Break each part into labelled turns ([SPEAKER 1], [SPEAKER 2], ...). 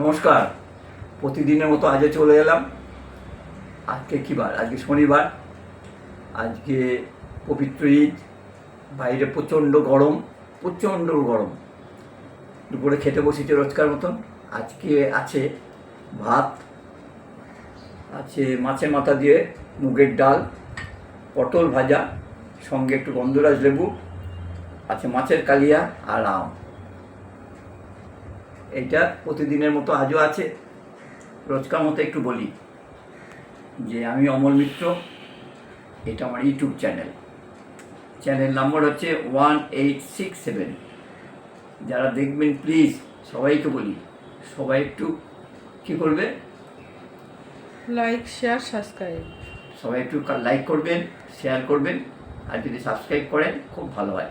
[SPEAKER 1] নমস্কার। প্রতিদিনের মতো আজও চলে এলাম। আজকে কী বার? আজকে শনিবার। আজকে পবিত্র ঈদ। বাইরে প্রচণ্ড গরম প্রচণ্ড গরম। দুপুরে খেতে বসেছে রোজকার মতন। আজকে আছে ভাত, আছে মাছের মাথা দিয়ে মুগের ডাল, পটল ভাজা, সঙ্গে একটু গন্ধরাজ লেবু, আছে মাছের কালিয়া আর আম। এইটা প্রতিদিনের মতো আজও আছে। রোজকার মতো একটু বলি যে আমি অমল মিত্র এটা আমার ইউটিউব চ্যানেল। চ্যানেল নাম্বার হচ্ছে ওয়ান এইট সিক্স সেভেন। যারা দেখবেন প্লিজ সবাইকে বলি সবাই একটু কী করবে?
[SPEAKER 2] Like share subscribe.
[SPEAKER 1] সবাই একটু লাইক করবেন শেয়ার করবেন। আর যদি সাবস্ক্রাইব করেন খুব ভালো হয়।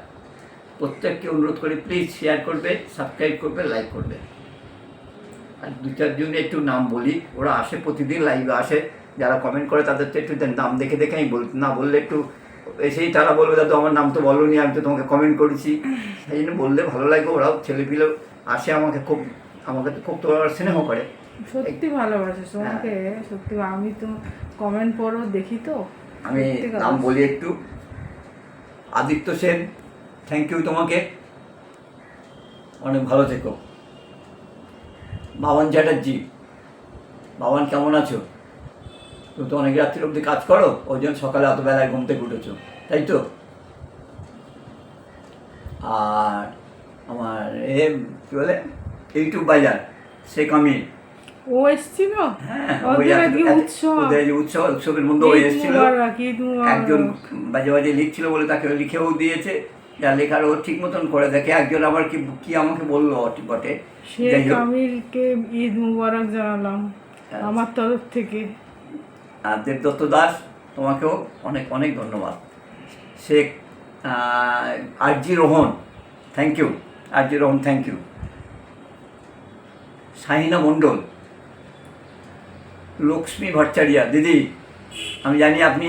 [SPEAKER 1] প্রত্যেককে অনুরোধ করি প্লিজ শেয়ার করবে সাবস্ক্রাইব করবে লাইক করবে দু চারজন একটু নাম বলি। ওরা আসে প্রতিদিন লাইভে আসে। যারা কমেন্ট করে তাদের তো একটু নাম দেখে দেখে আমি বল না বললে একটু এসেই তারা বলবে দাদু আমার নাম তো বলনি আমি তো তোমাকে কমেন্ট করেছি। সেই জন্য বললে ভালো লাগবে ওরাও ছেলেপিলেও আসে আমাকে খুব আমাকে তো খুব তো ওরা স্নেহ করে।
[SPEAKER 2] সত্যি ভালোবাসে তোমাকে সত্যি আমি তো কমেন্ট পড়ো দেখি তো।
[SPEAKER 1] আমি নাম বলি একটু। আদিত্য সেন থ্যাংক ইউ তোমাকে। অনেক ভালো থেকো। বাবান চ্যাটার্জি বাবান কেমন আছো? তুমি তো অনেক রাত্রির অবধি কাজ করো ওই জন্য সকালে অত বেলায় ঘুম থেকে উঠেছো তাই তো? আর আমার এ কী বলে ইউটিউব বাজার শেখ আমির
[SPEAKER 2] ও এসছিল?
[SPEAKER 1] হ্যাঁ
[SPEAKER 2] উৎসব।
[SPEAKER 1] উৎসবের মধ্যে
[SPEAKER 2] ঈদ
[SPEAKER 1] এসেছিল। একজন বাজে বাজে লিখছিল বলে তাকে লিখেও দিয়েছে। যা লেখার ও ঠিক মতন করে দেখে। একজন আবার কি কি আমাকে বলল বটে
[SPEAKER 2] শেখ আমিরকে ঈদ মুবারক জানালাম
[SPEAKER 1] আচ্ছা।
[SPEAKER 2] আমার তরফ থেকে।
[SPEAKER 1] আর দেবদত্ত দাস তোমাকেও অনেক অনেক ধন্যবাদ। Sheikh R G Rohan thank you R G Rohan thank you Shahina Mondal Lakshmi Bhattacharya দিদি আমি জানি আপনি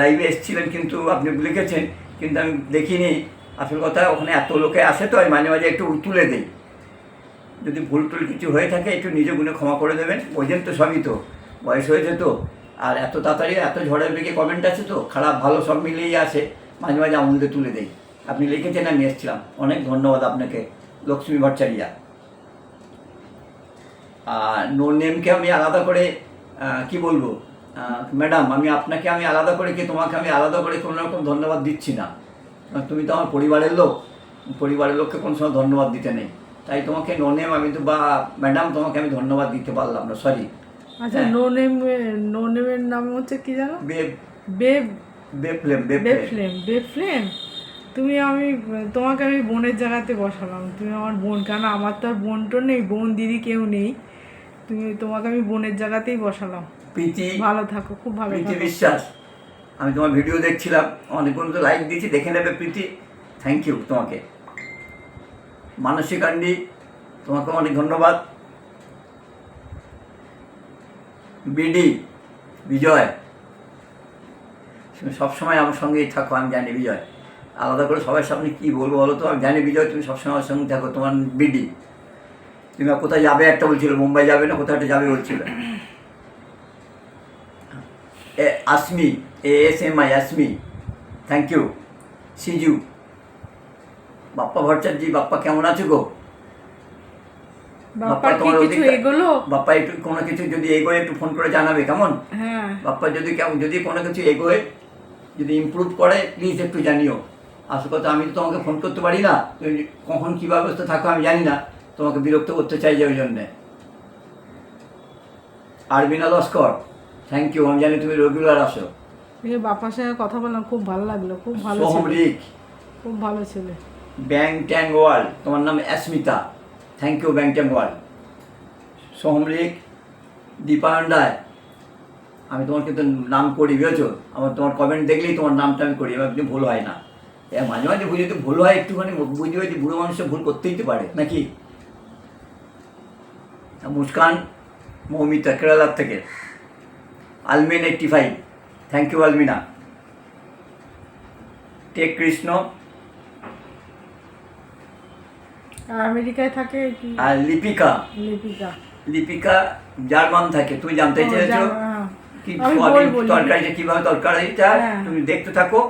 [SPEAKER 1] লাইভে এসেছিলেন কিন্তু আপনি লিখেছেন কিন্তু আমি দেখিনি। আসল কথা, ওখানে এত লোকে আসে তো, আমি মাঝে মাঝে একটু তুলে দিই। যদি ভুল টুল কিছু হয়ে থাকে, একটু নিজে গুণে ক্ষমা করে দেবেন। বোঝেন তো সবই তো, বয়স হয়েছে তো। আর এত তাড়াতাড়ি, এত ঝড়ের বেগে কমেন্ট আছে তো, খারাপ, ভালো সব মিলিয়েই আসে। মাঝে মাঝে আমুলতে তুলে দেই। আপনি লিখেছেন, আমি এসেছিলাম। অনেক ধন্যবাদ আপনাকে, লক্ষ্মী ভট্টাচারিয়া। আর নো নেমকে আমি আলাদা করে কি বলব? ম্যাডাম আমি আপনাকে আমি আলাদা করে কি, তোমাকে আমি আলাদা করে কোনো রকম ধন্যবাদ দিচ্ছি না। তুমি তো আমার পরিবারের লোক। পরিবারের লোককে কোনো সময় ধন্যবাদ দিতে নেই। তাই তোমাকে নো নেম আমি তো বা ম্যাডাম তোমাকে আমি ধন্যবাদ দিতে পারলাম না সরি
[SPEAKER 2] আচ্ছা। নো নেম নো নেমের নাম হচ্ছে কি জানো? বেব
[SPEAKER 1] বে ফ্লেম বে
[SPEAKER 2] বে
[SPEAKER 1] ফ্লেম
[SPEAKER 2] ফ্লেম বে ফ্লেম তুমি আমি তোমাকে আমি বোনের জায়গাতে বসালাম। তুমি আমার বোন কেন আমার তো আর বোন তো নেই বোন দিদি কেউ নেই। তুমি তোমাকে আমি বোনের জায়গাতেই বসালাম।
[SPEAKER 1] প্রীতি।
[SPEAKER 2] ভালো থাকো খুব ভালো
[SPEAKER 1] প্রীতি বিশ্বাস। আমি তোমার ভিডিও দেখছিলাম অনেকগুলো তো লাইক দিয়েছি, দেখে নেবে প্রীতি। থ্যাংক ইউ তোমাকে। মানসিক আন্ডি তোমাকে অনেক ধন্যবাদ। B D Bijoy. তুমি সবসময় আমার সঙ্গেই থাকো, আমি জানি বিজয়। আলাদা করে সবার সামনে কী বলব বলো তো? আমি জানি বিজয়, তুমি সবসময় আমার সঙ্গে থাকো, তোমার বিডি তুমি কোথায় যাবে একটা বলছিল, মুম্বাই যাবে না, কোথায় একটা যাবে বলছিল। Asmi A S M I Asmi thank you Siju Bappa Bhattacharya Bappa কেমন আছো গো?
[SPEAKER 2] বাপ্পা
[SPEAKER 1] তোমার
[SPEAKER 2] কিছু এগোলো?
[SPEAKER 1] বাপ্পা একটু কোনো কিছু যদি এগোয় একটু ফোন করে জানাবে কেমন?
[SPEAKER 2] হ্যাঁ।
[SPEAKER 1] বাপ্পা যদি কেমন যদি কোনো কিছু এগোয় যদি ইমপ্রুভ করে প্লিজ একটু জানিও। আসল কথা আমি তো তোমাকে ফোন করতে পারি না। তুমি কখন কী ব্যবস্থা থাকো আমি জানি না। তোমাকে বিরক্ত করতে চাই যে ওই জন্যে। আরবিনা লস্কর থ্যাংক ইউ আমি জানি তুমি রেগুলার আসো।
[SPEAKER 2] এই বাপ্পার সঙ্গে কথা বললাম খুব ভালো লাগল খুব ভালো
[SPEAKER 1] সোহম
[SPEAKER 2] ছেলে। খুব ভালো ছেলে।
[SPEAKER 1] ব্যাং ট্যাং ওয়াল তোমার নাম অ্যাসমিতা। থ্যাংক ইউ ব্যাং ট্যাং ওয়াল। সোহম রিক দীপায়ন রায় আমি তোমার কিন্তু নাম করি বুঝেছ? আমার তোমার কমেন্ট দেখলেই তোমার নামটা আমি করি এবার কিন্তু ভুল হয় না। মাঝে মাঝে বুঝি যদি ভুল হয় একটুখানি বুঝবে যে বুড়ো মানুষের ভুল করতেই তো পারে নাকি? মুস্কান মৌমিতা কেরালার থেকে। আলমেন eighty five thank you Almina tech Krishna
[SPEAKER 2] আমেরিকায় থাকে
[SPEAKER 1] আর লিপিকা।
[SPEAKER 2] লিপিকা।
[SPEAKER 1] লিপিকা জার্মান থাকে তুমি জানতে চেয়েছো। কি তরকারিটা কীভাবে তরকারিটা
[SPEAKER 2] হ্যাঁ।
[SPEAKER 1] তুমি দেখতে থাকো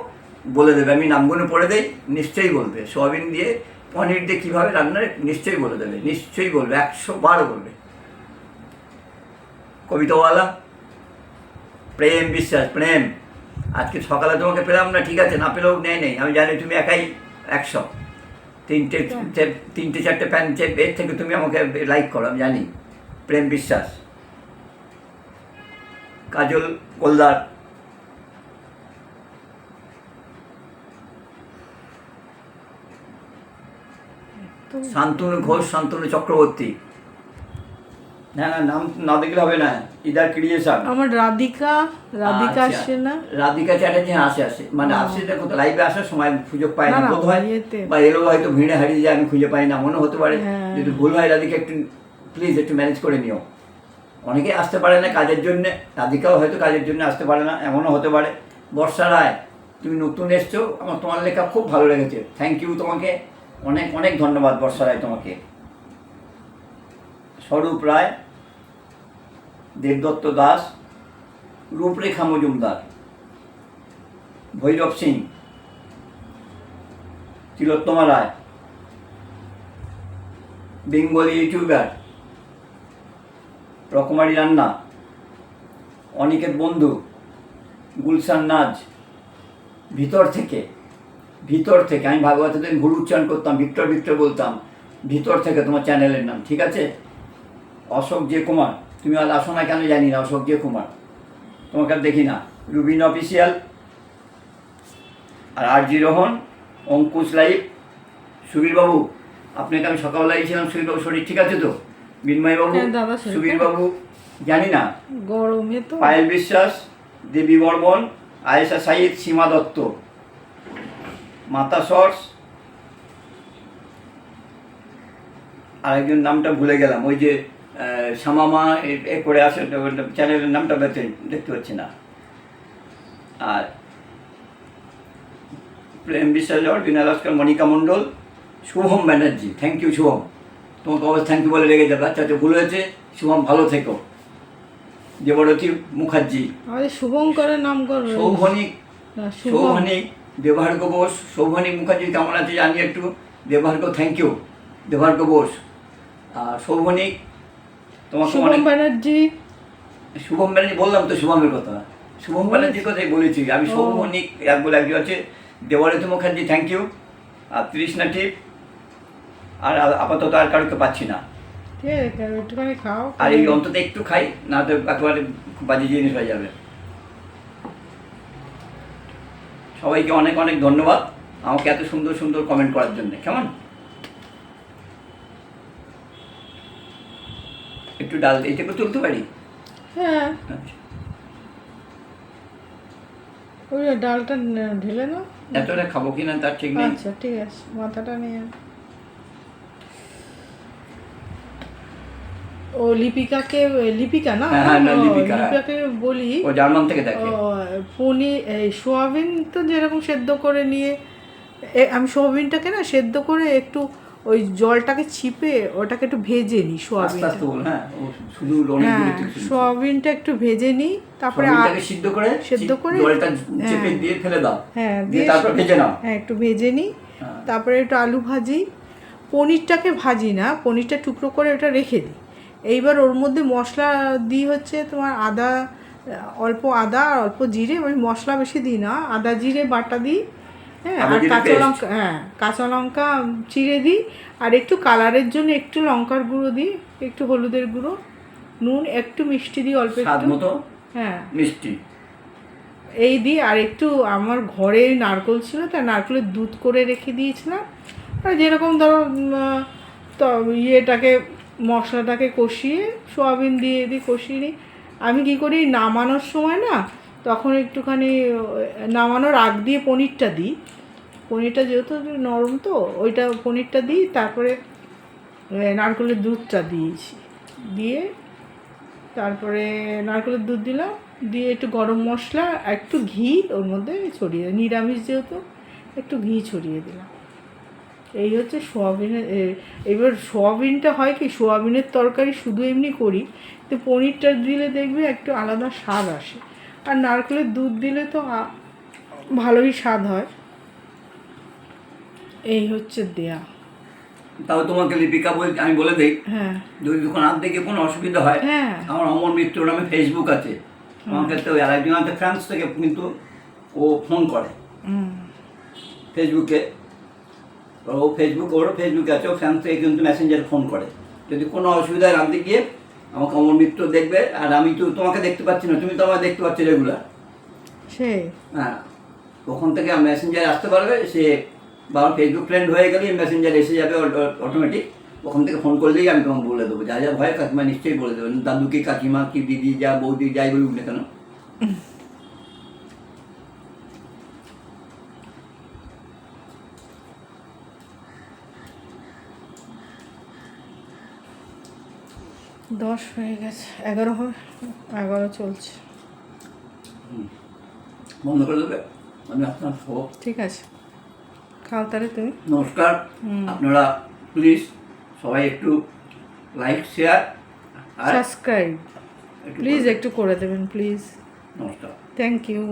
[SPEAKER 1] বলে দেবে। আমি নামগুলো পড়ে দেই নিশ্চয়ই বলবে। সোয়াবিন দিয়ে পনির দিয়ে কীভাবে রান্না নিশ্চয়ই বলে দেবে। নিশ্চয়ই বলবে একশো বার বলবে। কবিতাওয়ালা প্রেম বিশ্বাস প্রেম। আজকে সকালে তোমাকে পেলাম না ঠিক আছে না পেলেও নেই নেই। আমি জানি তুমি একাই একশো। তিনটে তিনটে চারটে প্যান এর থেকে তুমি আমাকে লাইক করো আমি জানি। প্রেম বিশ্বাস। কাজল গোলদার। শান্তনু ঘোষ শান্তনু চক্রবর্তী। না না নাম না দেখলে হবে না। Either creation.
[SPEAKER 2] আমার রাধিকা রাধিকা
[SPEAKER 1] আচ্ছা।
[SPEAKER 2] আসছে না।
[SPEAKER 1] রাধিকা চ্যাটার্জি হ্যাঁ আসে আসে। মানে আসে দেখো তো লাইভে আসার সময় সুযোগ পায় না, বোধ হয়। বা এলো হয়তো ভিড়ে হারিয়ে যায় আমি খুঁজে পাই না মনে হতে পারে।
[SPEAKER 2] হ্যাঁ।
[SPEAKER 1] যদি ভুল হয় রাধিকা একটু প্লিজ একটু ম্যানেজ করে নিও। অনেকে আসতে পারে না কাজের জন্য রাধিকাও হয়তো কাজের জন্য আসতে পারে না এমনও হতে পারে। বর্ষা রায় তুমি নতুন এসছো আমার তোমার লেখা খুব ভালো লেগেছে। থ্যাংক ইউ তোমাকে। অনেক অনেক ধন্যবাদ বর্ষা রায় তোমাকে। স্বরূপ রায় দেবদত্ত দাস, রূপরেখা মজুমদার, ভৈরব সিং, তিলোত্তমা রায়, বেঙ্গলি ইউটিউবার, রকমারি রান্না, অনিকেত বন্ধু, গুলশান নাজ, ভিতর থেকে ভিতর থেকে, আমি ভাগবত ভুল উচ্চারণ করতাম, ভিক্টর ভিক্টর বলতাম, ভিতর থেকে তোমার চ্যানেলের নাম, ঠিক আছে? অশোক জে কুমার তুমি আজ আসো না কেন জানি না অশোক কুমার। তোমাকে আর দেখি না। Rubin official. আর R G Rohan Ankush live. সুবীরবাবু আপনাকে আমি সকালবেলা ছিলাম সুবীরবাবু শরীর ঠিক আছে তো? বিনময়বাবু
[SPEAKER 2] হ্যাঁ,
[SPEAKER 1] সুবীরবাবু জানি না?
[SPEAKER 2] গরমে তো।
[SPEAKER 1] পায়েল বিশ্বাস দেবী বর্মন আয়েশা সাইদ সীমা দত্ত। মাতা সর্স। আরেকজন নামটা ভুলে গেলাম ওই যে শ্যামামা এ- করে আসে চ্যানেলের নামটা দেখতে পাচ্ছি না। আর প্রেম বিশ্বাস অর্জুন আলাস্কার Monika Mondal Shubham Banerjee. Thank you Shubham. তোমাকে অবশ্য থ্যাংক ইউ বলে রেখে যাবে। আচ্ছা আচ্ছা ভুল হয়েছে। শুভম ভালো থেকো। দেবরতী মুখার্জি।
[SPEAKER 2] আমাদের শুভঙ্করের নাম করবে। শুভম।
[SPEAKER 1] সৌভনিক দেবহার্গ বোস। সৌভনিক মুখার্জি কেমন আছে জানি একটু। Debargha thank you Debargha Bose. আর সৌভনিক তোমাকে অনেক
[SPEAKER 2] ব্যানার্জি।
[SPEAKER 1] শুভম ব্যানার্জি বললাম তো শুভমের কথা। শুভম ব্যানার্জির কথাই বলেছি। আমি
[SPEAKER 2] ও।
[SPEAKER 1] সৌভনিক এক বলে একজন আছে। দেবরতী মুখার্জি থ্যাংক ইউ আর তৃষ্ণা টিপ। আর আপাতত আর কারোকে পাচ্ছি না।
[SPEAKER 2] একটুখানি খাও
[SPEAKER 1] আর এই অন্তত একটু খাই না তো একেবারে বাজে জিনিস হয়ে যাবে। সবাইকে অনেক অনেক ধন্যবাদ। আমাকে এত সুন্দর সুন্দর কমেন্ট করার জন্য। কেমন? একটু ডাল এইটা করে তুলতে পারি?
[SPEAKER 2] হ্যাঁ।
[SPEAKER 1] আচ্ছা।
[SPEAKER 2] ওই ডালটা ঢেলে নাও।
[SPEAKER 1] এতটা খাব কিনা তার ঠিক নেই?
[SPEAKER 2] আচ্ছা ঠিক আছে। মাথাটা নিয়ে ও লিপিকাকে লিপিকা না?
[SPEAKER 1] হ্যাঁ, হ্যাঁ।
[SPEAKER 2] লিপিকাকে বলি।
[SPEAKER 1] ও জার্মান থেকে দেখে।
[SPEAKER 2] ও, পনির সোয়াবিন তো যেরকম সেদ্ধ করে নিয়ে আমি সোয়াবিনটাকে না সেদ্ধ করে একটু ওই জলটাকে ছিপে ওটাকে একটু ভেজে নিই
[SPEAKER 1] আস্তে
[SPEAKER 2] সোয়াবিনটা
[SPEAKER 1] হ্যাঁ
[SPEAKER 2] হ্যাঁ। সোয়াবিনটা একটু ভেজে নিই তারপরে
[SPEAKER 1] সিদ্ধ করে
[SPEAKER 2] সেদ্ধ করে, হ্যাঁ।
[SPEAKER 1] চেপে দিয়ে ফেলে দাও
[SPEAKER 2] হ্যাঁ
[SPEAKER 1] দিয়ে তারপর ভেজে নাও
[SPEAKER 2] হ্যাঁ একটু ভেজে নিই। তারপরে একটু আলু ভাজি পনিরটাকে ভাজি না পনিরটা টুকরো করে ওটা রেখে দিই এইবার ওর মধ্যে মশলা দিই হচ্ছে তোমার আদা অল্প আদা আর অল্প জিরে আমি মশলা বেশি দিই না আদা জিরে বাটা দিই হ্যাঁ আর কাঁচা লঙ্কা হ্যাঁ কাঁচা লঙ্কা চিড়ে দিই আর একটু কালারের জন্য একটু লঙ্কার গুঁড়ো দিই একটু হলুদের গুঁড়ো নুন একটু মিষ্টি দিই অল্প একটু। হ্যাঁ।
[SPEAKER 1] মিষ্টি?
[SPEAKER 2] এই দিয়ে আর একটু আমার ঘরে নারকোল ছিল তাই নারকোলের দুধ করে রেখে দিয়েছিলাম। আর যেরকম ধরো তো ইয়েটাকে মশলাটাকে কষিয়ে সোয়াবিন দিয়ে দিই কষিয়ে নিই আমি কী করি নামানোর সময় না তখন একটুখানি নামানোর আগ দিয়ে পনিরটা দিই। পনিরটা যেহেতু নরম তো, ওইটা পনিরটা দিই, তারপরে নারকেলের দুধটা দিয়েছি। দিয়ে তারপরে নারকেলের দুধ দিলাম, দিয়ে একটু গরম মশলা, একটু ঘি, ওর মধ্যে ছড়িয়ে, নিরামিষ যেহেতু, একটু ঘি ছড়িয়ে দিলাম। এই হচ্ছে সোয়াবিনের এবার সোয়াবিনটা হয় কি, সোয়াবিনের তরকারি শুধু এমনি করি তো পনিরটা দিলে দেখবে একটু আলাদা স্বাদ আসে। আর নারকেলের দুধ দিলে তো ভালোই স্বাদ হয়। এই হচ্ছে দেয়া।
[SPEAKER 1] তাও তোমাকে লিপিকা বল আমি বলে দিই
[SPEAKER 2] হ্যাঁ।
[SPEAKER 1] যদি দোকান দেখে কোনো অসুবিধা হয়
[SPEAKER 2] হ্যাঁ।
[SPEAKER 1] আমার অমর মিত্র নামে ফেসবুক আছে। আমার ক্ষেত্রে ওই আরেকজন ফ্রান্স থেকে কিন্তু ও ফোন করে। ফেসবুকে ও ফেসবুক ওরও ফেসবুকে আছে ও ফ্রান্স থেকে কিন্তু মেসেঞ্জারে ফোন করে। যদি কোনো অসুবিধায় রাঁধতে গিয়ে আমাকে অমর মিত্র দেখবে আর আমি তো তোমাকে দেখতে পাচ্ছি না তুমি তো আমাকে দেখতে পাচ্ছি রেগুলার।
[SPEAKER 2] সেই
[SPEAKER 1] হ্যাঁ ওখান থেকে মেসেঞ্জার আসতে পারবে সে বা আমার ফেসবুক ফ্রেন্ড হয়ে গেলে মেসেঞ্জার এসে যাবে অটোমেটিক ওখান থেকে ফোন করলেই আমি তোমাকে বলে দেবো। যা যা ভয় কাকিমা নিশ্চয়ই বলে দেবেন দাদু কি কাকিমা কি দিদি যা বৌদি যাই বলুক না কেন।
[SPEAKER 2] দশ হয়ে গেছে। এগারো হয় এগারো চলছে।
[SPEAKER 1] বন্ধ করে দেবে? আমি আপনার সহ
[SPEAKER 2] ঠিক আছে। খাও তাহলে তুমি।
[SPEAKER 1] নমস্কার। আপনারা প্লিজ সবাই একটু লাইক শেয়ার আর
[SPEAKER 2] সাবস্ক্রাইব প্লিজ একটু করে দেবেন প্লিজ
[SPEAKER 1] নমস্কার।
[SPEAKER 2] Thank you